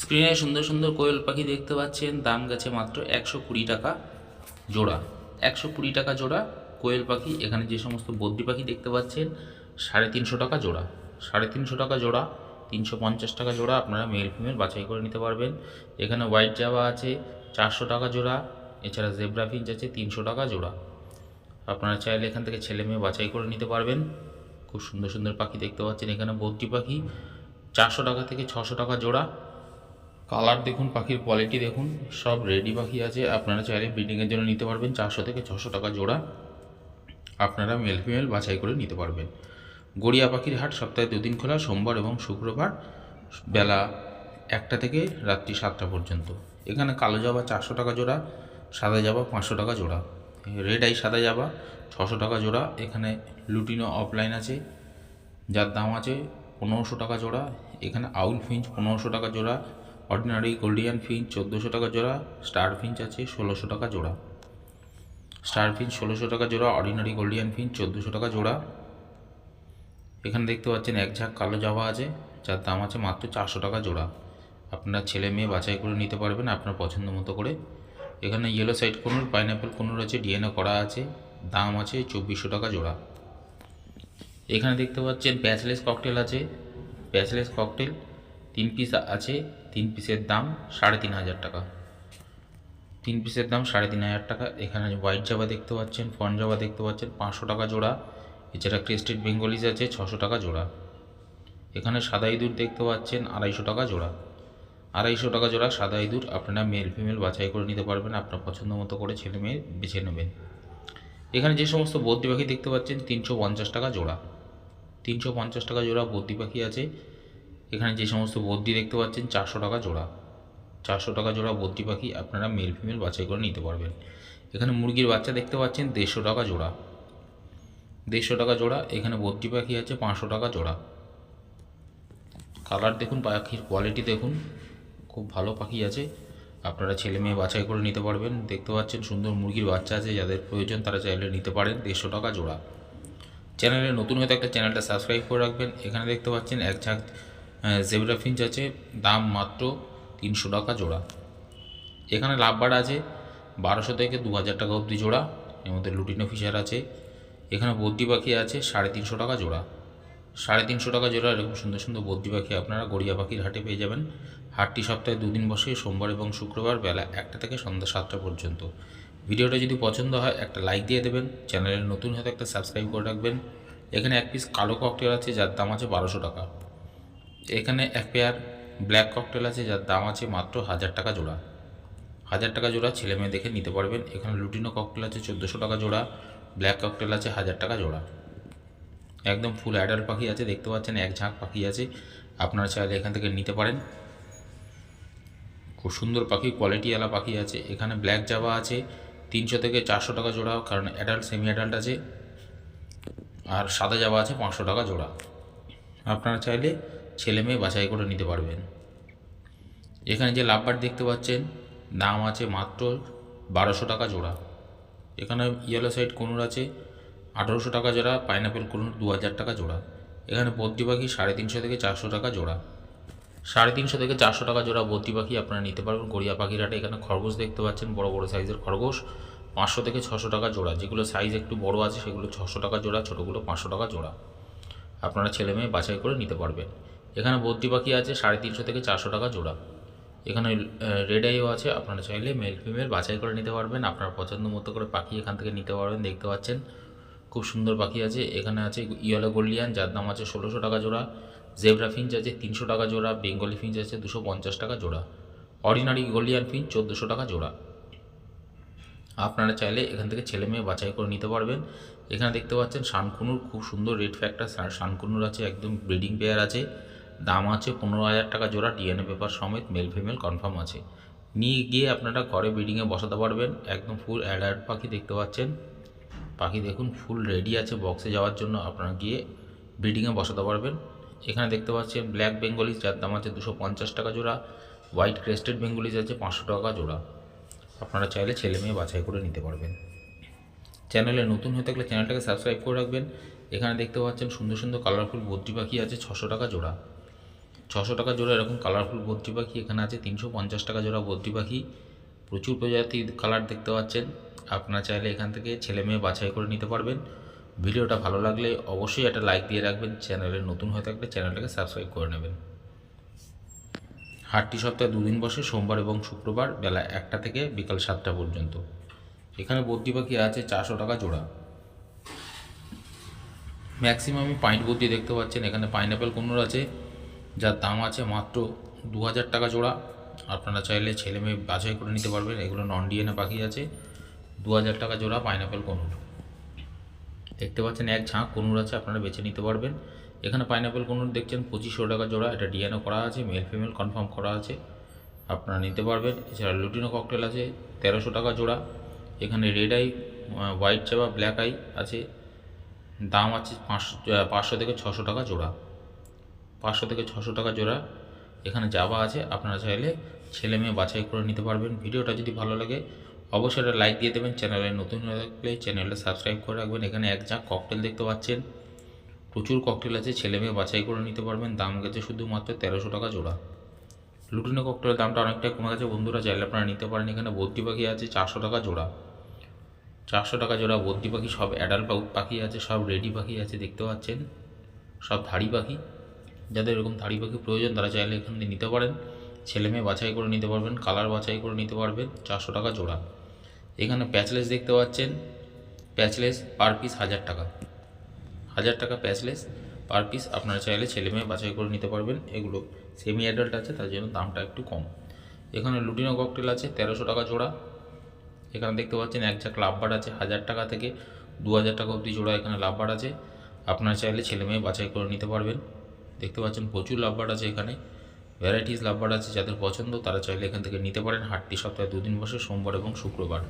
স্ক্রিনে সুন্দর সুন্দর কোয়েল পাখি দেখতে পাচ্ছেন। দাম গেছে মাত্র একশো কুড়ি টাকা জোড়া। একশো কুড়ি টাকা জোড়া কোয়েল পাখি। এখানে যে সমস্ত বদ্রি পাখি দেখতে পাচ্ছেন, সাড়ে তিনশো টাকা জোড়া। সাড়ে তিনশো টাকা জোড়া, তিনশো পঞ্চাশ টাকা জোড়া আপনারা মেল ফিমেল বাছাই করে নিতে পারবেন। এখানে হোয়াইট জাভা আছে, চারশো টাকা জোড়া। এছাড়া জেব্রা ফিঞ্চ আছে, তিনশো টাকা জোড়া। আপনারা চাইলে এখান থেকে ছেলে মেয়ে বাছাই করে নিতে পারবেন। খুব সুন্দর সুন্দর পাখি দেখতে পাচ্ছেন এখানে বদ্রি পাখি। চারশো টাকা থেকে ছশো টাকা জোড়া। কালার দেখুন, পাখির কোয়ালিটি দেখুন, সব রেডি পাখি আছে। আপনারা চাইলে ব্রিডিংয়ের জন্য নিতে পারবেন চারশো থেকে ছশো টাকা জোড়া। আপনারা মেল ফিমেল বাছাই করে নিতে পারবেন। গড়িয়া পাখির হাট সপ্তাহে দুদিন খোলা, সোমবার এবং শুক্রবার, বেলা একটা থেকে রাত্রি সাতটা পর্যন্ত। এখানে কালো জাবা চারশো টাকা জোড়া, সাদা জাবা পাঁচশো টাকা জোড়া। রেড আই সাদা জাবা ছশো টাকা জোড়া। এখানে লুটিনো অফলাইন আছে, যার দাম আছে পনেরোশো টাকা জোড়া। এখানে আউল ফিঞ্চ পনেরোশো টাকা জোড়া। অর্ডিনারি গোল্ডিয়ান ফিঞ্চ চোদ্দোশো টাকা জোড়া, স্টার ফিঞ্চ আছে ষোলোশো টাকা জোড়া। স্টার ফিঞ্চ ষোলোশো টাকা জোড়া, অর্ডিনারি গোল্ডিয়ান ফিঞ্চ চোদ্দোশো টাকা জোড়া। এখানে দেখতে পাচ্ছেন এক ঝাঁক কালো জাভা আছে, যার দাম আছে মাত্র চারশো টাকা জোড়া। আপনার ছেলে মেয়ে বাছাই করে নিতে পারবেন আপনার পছন্দ মতো করে। এখানে yellow side conure pineapple conure আছে ডিএনএ করা আছে, দাম আছে চব্বিশশো টাকা জোড়া। এখানে দেখতে পাচ্ছেন প্যাচলেস ককটেল আছে, প্যাচলেস ককটেল। তিন পিস আছে, তিন পিসের দাম সাড়ে তিন হাজার টাকা। তিন পিসের দাম সাড়ে তিন হাজার টাকা। এখানে হোয়াইট জাবা দেখতে পাচ্ছেন ফন জাবা দেখতে পাচ্ছেন, পাঁচশো টাকা জোড়া। এছাড়া ক্রেস্টেড বেঙ্গলিজ আছে, ছশো টাকা জোড়া। এখানে সাদা ইঁদুর দেখতে পাচ্ছেন, আড়াইশো টাকা জোড়া। আড়াইশো টাকা জোড়া সাদা ইঁদুর, আপনারা মেল ফিমেল বাছাই করে নিতে পারবেন, আপনার পছন্দ মতো করে ছেলে মেয়ে বেছে নেবেন। এখানে যে সমস্ত বদ্রি পাখি দেখতে পাচ্ছেন, তিনশো পঞ্চাশ টাকা জোড়া। তিনশো পঞ্চাশ টাকা জোড়া বদ্রি পাখি আছে। এখানে যে সমস্ত বদ্রি দেখতে পাচ্ছেন, চারশো টাকা জোড়া। চারশো টাকা জোড়া বদ্রি পাখি আপনারা মেল ফিমেল বাছাই করে নিতে পারবেন। এখানে মুরগির বাচ্চা দেখতে পাচ্ছেন, দেড়শো টাকা জোড়া। দেড়শো টাকা জোড়া, এখানে বদ্রি পাখি আছে, পাঁচশো টাকা জোড়া। কালার দেখুন, পাখির কোয়ালিটি দেখুন, খুব ভালো পাখি আছে। আপনারা ছেলে মেয়ে বাছাই করে নিতে পারবেন। দেখতে পাচ্ছেন, সুন্দর মুরগির বাচ্চা আছে, যাদের প্রয়োজন তারা চাইলে নিতে পারেন, দেড়শো টাকা জোড়া। চ্যানেলে নতুন হয়ে থাকলে চ্যানেলটা সাবস্ক্রাইব করে রাখবেন। এখানে দেখতে পাচ্ছেন, এক ঝাঁক জেব্রা ফিঞ্চ আছে, দাম মাত্র তিনশো টাকা জোড়া। এখানে লাভবার আছে বারোশো থেকে দু হাজার টাকা অবধি জোড়া, এর মধ্যে লুটিনো ফিশার আছে। এখানে বদ্রি পাখি আছে সাড়ে তিনশো টাকা জোড়া। সাড়ে তিনশো টাকা জোড়া, এরকম সুন্দর সুন্দর বদ্রি পাখি আপনারা গড়িয়া পাখির হাটে পেয়ে যাবেন। হাটটি সপ্তাহে দুদিন বসে, সোমবার এবং শুক্রবার বেলা একটা থেকে সন্ধ্যা সাতটা পর্যন্ত। ভিডিওটা যদি পছন্দ হয়, একটা লাইক দিয়ে দেবেন, চ্যানেলে নতুন হয়তো একটা সাবস্ক্রাইব করে রাখবেন। এখানে এক পিস কালো ককটেল আছে, যার দাম আছে বারোশো টাকা। এখানে এক পেয়ার ব্ল্যাক ককটেল আছে, যার দাম আছে মাত্র হাজার টাকা জোড়া। হাজার টাকা জোড়া ছেলে মেয়ে দেখে নিতে পারবেন। এখানে লুটিনো ককটেল আছে চোদ্দোশো টাকা জোড়া ব্ল্যাক ককটেল আছে হাজার টাকা জোড়া। একদম ফুল অ্যাডাল্ট পাখি আছে, দেখতে পাচ্ছেন এক ঝাঁক পাখি আছে। আপনারা চাইলে এখান থেকে নিতে পারেন। খুব সুন্দর পাখি কোয়ালিটিওয়ালা পাখি আছে। এখানে ব্ল্যাক জাবা আছে, তিনশো থেকে চারশো টাকা জোড়া, কারণ অ্যাডাল্ট সেমি অ্যাডাল্ট আছে। আর সাদা জাবা আছে পাঁচশো টাকা জোড়া। আপনারা চাইলে ছেলে মেয়ে বাছাই করে নিতে পারবেন। এখানে যে লাভবার দেখতে পাচ্ছেন, দাম আছে মাত্র বারোশো টাকা জোড়া। এখানে ইয়েলো সাইড কোনুর আছে, আঠারোশো টাকা জোড়া পাইনাপেল কোনুর দু হাজার টাকা জোড়া। এখানে বদ্রি পাখি সাড়ে তিনশো থেকে চারশো টাকা জোড়া। সাড়ে তিনশো থেকে চারশো টাকা জোড়া বদ্রি পাখি আপনারা নিতে পারবেন। গড়িয়া পাখির হাটে এখানে খরগোশ দেখতে পাচ্ছেন, বড় বড় সাইজের খরগোশ। পাঁচশো থেকে ছশো টাকা জোড়া, যেগুলো সাইজ একটু বড় আছে, সেগুলো ছশো টাকা জোড়া, ছোটোগুলো পাঁচশো টাকা জোড়া। আপনারা ছেলে মেয়ে বাছাই করে নিতে পারবেন। এখানে বদ্রি পাখি আছে সাড়ে তিনশো থেকে চারশো টাকা জোড়া। এখানে রেড আইও আছে, আপনারা চাইলে মেল ফিমেল বাছাই করে নিতে পারবেন। আপনার পছন্দ মতো করে পাখি এখান থেকে নিতে পারবেন, দেখতে পাচ্ছেন। খুব সুন্দর পাখি আছে। এখানে আছে ইয়েলো গোল্ডিয়ান, যার দাম আছে ষোলোশো টাকা জোড়া। জেব্রা ফিঞ্চ আছে তিনশো টাকা জোড়া। বেঙ্গলি ফিঞ্চ আছে দুশো পঞ্চাশ টাকা জোড়া। অর্ডিনারি গোল্ডিয়ান ফিঞ্চ চোদ্দোশো টাকা জোড়া। আপনারা চাইলে এখান থেকে ছেলে মেয়ে বাছাই করে নিতে পারবেন। এখানে দেখতে পাচ্ছেন শানকুনুর খুব সুন্দর রেড ফ্যাক্টর শানকুনুর আছে, একদম ব্রিডিং পেয়ার আছে। দাম আছে পনেরো হাজার টাকা জোড়া, ডিএনএ পেপার সমেত, মেল ফিমেল কনফার্ম আছে। নিয়ে গিয়ে আপনারা ঘরে ব্রিডিংয়ে বসাতে পারবেন, একদম ফুল অ্যাডাল্ট পাখি দেখতে পাচ্ছেন। পাখি দেখুন, ফুল রেডি আছে বক্সে যাওয়ার জন্য, আপনারা গিয়ে ব্রিডিংয়ে বসাতে পারবেন। এখানে দেখতে পাচ্ছেন ব্ল্যাক বেঙ্গলিজ যার দাম আছে দুশো টাকা জোড়া। হোয়াইট ক্রেস্টেড বেঙ্গলিজ আছে পাঁচশো টাকা জোড়া। আপনারা চাইলে ছেলে মেয়ে বাছাই করে নিতে পারবেন। চ্যানেলে নতুন হয়ে থাকলে চ্যানেলটাকে সাবস্ক্রাইব করে রাখবেন। এখানে দেখতে পাচ্ছেন সুন্দর সুন্দর কালারফুল বদ্রি পাখি আছে ছশো টাকা জোড়া। ছশো টাকা জোড়া এরকম কালারফুল বদ্রি পাখি এখানে আছে, তিনশো পঞ্চাশ টাকা জোড়া বদ্রি পাখি। প্রচুর প্রজাতির কালার দেখতে পাচ্ছেন। আপনারা চাইলে এখান থেকে ছেলে মেয়ে বাছাই করে নিতে পারবেন। ভিডিওটা ভালো লাগলে অবশ্যই একটা লাইক দিয়ে রাখবেন। চ্যানেলে নতুন হয়ে থাকলে চ্যানেলটাকে সাবস্ক্রাইব করে নেবেন। হাটটি সপ্তাহে দুদিন বসে, সোমবার এবং শুক্রবার বেলা একটা থেকে বিকাল সাতটা পর্যন্ত। এখানে বদ্রি পাখি আছে চারশো টাকা জোড়া। ম্যাক্সিমামই পাইন বদ্যি দেখতে পাচ্ছেন। এখানে পাইনঅ্যাপেল কুনুর আছে, যার দাম আছে মাত্র দু হাজার টাকা জোড়া। আপনারা চাইলে ছেলে মেয়ে বাছাই করে নিতে পারবেন। এগুলো নন ডিএনএ পাখি আছে দু হাজার টাকা জোড়া পাইনঅ্যাপেল কনুর দেখতে পাচ্ছেন এক ঝাঁক কনুর আছে, আপনারা বেছে নিতে পারবেন। এখানে পাইনঅ্যাপেল কনুর দেখছেন, পঁচিশশো টাকা জোড়া, এটা ডিএনও করা আছে মেল ফিমেল কনফার্ম করা আছে। আপনারা নিতে পারবেন। এছাড়া লুটিনো ককটেল আছে, তেরোশো টাকা জোড়া। এখানে red eye white java black eye আছে। দাম আছে পাঁচশো পাঁচশো থেকে ছশো টাকা জোড়া। পাঁচশো থেকে ছশো টাকা জোড়া। এখানে যাওয়া আছে, আপনারা চাইলে ছেলে মেয়ে বাছাই করে নিতে পারবেন। ভিডিওটা যদি ভালো লাগে, অবশ্যই লাইক দিয়ে দেবেন। চ্যানেলে নতুন হয়ে থাকলে চ্যানেলটা সাবস্ক্রাইব করে রাখবেন। এখানে এক ঝাঁক ককটেল দেখতে পাচ্ছেন। প্রচুর ককটেল আছে, ছেলে মেয়ে বাছাই করে নিতে পারবেন। দাম গেছে শুধুমাত্র তেরোশো টাকা জোড়া। লুটিনো ককটেলের দামটা অনেকটাই কমে গেছে। বন্ধুরা চাইলে আপনারা নিতে পারেন। এখানে বদ্রি পাখি আছে চারশো টাকা জোড়া। চারশো টাকা জোড়া বদ্রি পাখি, সব অ্যাডাল্ট পাখি আছে, সব রেডি পাখি আছে, দেখতে পাচ্ছেন? সব ধাড়ি পাখি। যাদের এরকম ধাড়ি পাখি প্রয়োজন, তারা চাইলে এখান নিতে পারেন। ছেলে মেয়ে বাছাই করে নিতে পারবেন কালার বাছাই করে নিতে পারবেন, চারশো টাকা জোড়া। এখানে প্যাচলেস দেখতে পাচ্ছেন। প্যাচলেস পার পিস হাজার টাকা। হাজার টাকা প্যাচলেস পার পিস আপনারা চাইলে ছেলে মেয়ে বাছাই করে নিতে পারবেন। এগুলো সেমি অ্যাডাল্ট আছে, তার জন্য দামটা একটু কম। এখানে লুটিনো ককটেল আছে, তেরোশো টাকা জোড়া। এখানে দেখতে পাচ্ছেন এক ঝাঁক লাভবার আছে, হাজার টাকা থেকে দু হাজার টাকা অবধি জোড়া এখানে লাভবার আছে। আপনারা চাইলে ছেলে মেয়ে বাছাই করে নিতে পারবেন। দেখতে পাচ্ছেন প্রচুর লাভবার আছে এখানে। ভ্যারাইটিস লাভবার আছে যাদের পছন্দ, তারা চাইলে এখান থেকে নিতে পারেন। হাটটি সপ্তাহে দুদিন বসে, সোমবার এবং শুক্রবার।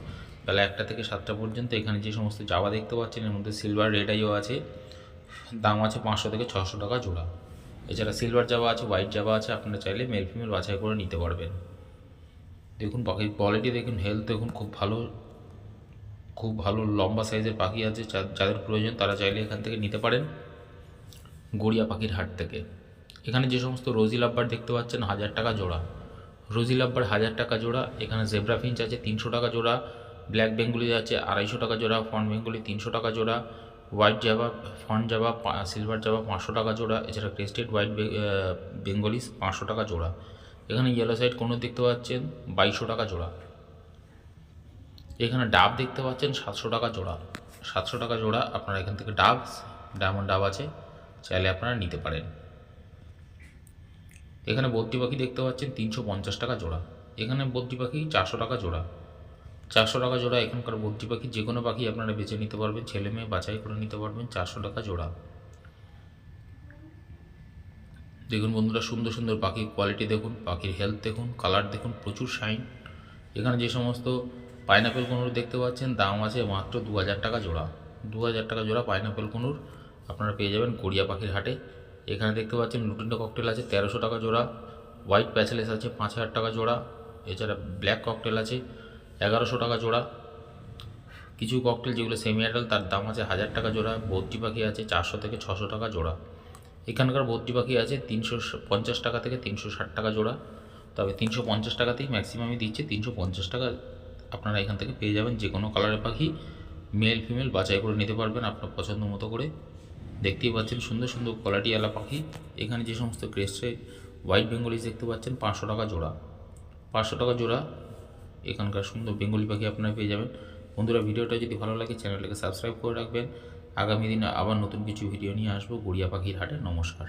বেলা একটা থেকে সাতটা পর্যন্ত এখানে যে সমস্ত জাবা দেখতে পাচ্ছেন, এর মধ্যে সিলভার রেড আইও আছে। দাম আছে পাঁচশো থেকে ছশো টাকা জোড়া। এছাড়া সিলভার জাবা আছে হোয়াইট জাবা আছে, আপনারা চাইলে মেল ফিমেল বাছাই করে নিতে পারবেন। দেখুন পাখির কোয়ালিটি দেখুন হেলথ দেখুন, খুব ভালো খুব ভালো লম্বা সাইজের পাখি আছে যাদের প্রয়োজন তারা চাইলে এখান থেকে নিতে পারেন গড়িয়া পাখির হাট থেকে। এখানে যে সমস্ত রোজি লাব্বার দেখতে পাচ্ছেন, হাজার টাকা জোড়া। রোজি লাব্বার হাজার টাকা জোড়া, এখানে জেব্রা ফিঞ্চ আছে তিনশো টাকা জোড়া ব্ল্যাক বেঙ্গলি আছে আড়াইশো টাকা জোড়া ফন বেঙ্গলি তিনশো টাকা জোড়া white java fawn java silver java, পাঁচশো টাকা জোড়া, এছাড়া ক্রেস্টেড হোয়াইট বেঙ্গলিস পাঁচশো টাকা জোড়া। এখানে ইয়েলো সাইড কোনো দেখতে পাচ্ছেন, বাইশশো টাকা জোড়া। এখানে ডাব দেখতে পাচ্ছেন, সাতশো টাকা জোড়া। সাতশো টাকা জোড়া, আপনারা এখান থেকে ডাব ডায়মন্ড ডাব আছে, চাইলে আপনারা নিতে পারেন। এখানে বদ্রি পাখি দেখতে পাচ্ছেন, তিনশো পঞ্চাশ টাকা জোড়া। এখানে বদ্রি পাখি চারশো টাকা জোড়া। চারশো টাকা জোড়া এখানকার বদ্রি পাখি, যে কোনো পাখি আপনারা বেছে নিতে পারবেন, ছেলে মেয়ে বাছাই করে নিতে পারবেন, চারশো টাকা জোড়া। দেখুন বন্ধুরা, সুন্দর সুন্দর পাখির কোয়ালিটি দেখুন, পাখির হেলথ দেখুন কালার দেখুন, প্রচুর শাইন এখানে যে সমস্ত পাইনাপেল কুনুর দেখতে পাচ্ছেন, দাম আছে মাত্র দু হাজার টাকা জোড়া। দু হাজার টাকা জোড়া পাইনাপেল কুনুর আপনারা পেয়ে যাবেন গড়িয়া পাখির হাটে। এখানে দেখতে পাচ্ছেন লুটিনো ককটেল আছে, তেরোশো টাকা জোড়া। হোয়াইট প্যাচেলেস আছে, পাঁচ হাজার টাকা জোড়া। এছাড়া ব্ল্যাক ককটেল আছে। এগারোশো টাকা জোড়া। কিছু ককটেল যেগুলো সেমি অ্যাডাল তার দাম আছে হাজার টাকা জোড়া। বদ্রি পাখি আছে চারশো থেকে ছশো টাকা জোড়া। এখানকার বদ্রি পাখি আছে তিনশো পঞ্চাশ টাকা থেকে তিনশো ষাট টাকা জোড়া। তবে তিনশো পঞ্চাশ টাকাতেই ম্যাক্সিমামই দিচ্ছে। তিনশো পঞ্চাশ টাকা আপনারা এখান থেকে পেয়ে যাবেন যে কোনো কালারের পাখি। মেল ফিমেল বাছাই করে নিতে পারবেন আপনার পছন্দ মতো করে। দেখতেই পাচ্ছেন সুন্দর সুন্দর কোয়ালিটিওয়ালা পাখি। এখানে যে সমস্ত ক্রেস্টে হোয়াইট বেঙ্গলিস দেখতে পাচ্ছেন, পাঁচশো টাকা জোড়া। পাঁচশো টাকা জোড়া এখানকার সুন্দর বেঙ্গলি পাখি আপনারা পেয়ে যাবেন। বন্ধুরা, ভিডিওটা যদি ভালো লাগে, চ্যানেলটাকে সাবস্ক্রাইব করে রাখবেন। আগামী দিনে আবার নতুন কিছু ভিডিও নিয়ে আসব। গড়িয়া পাখির হাটে নমস্কার।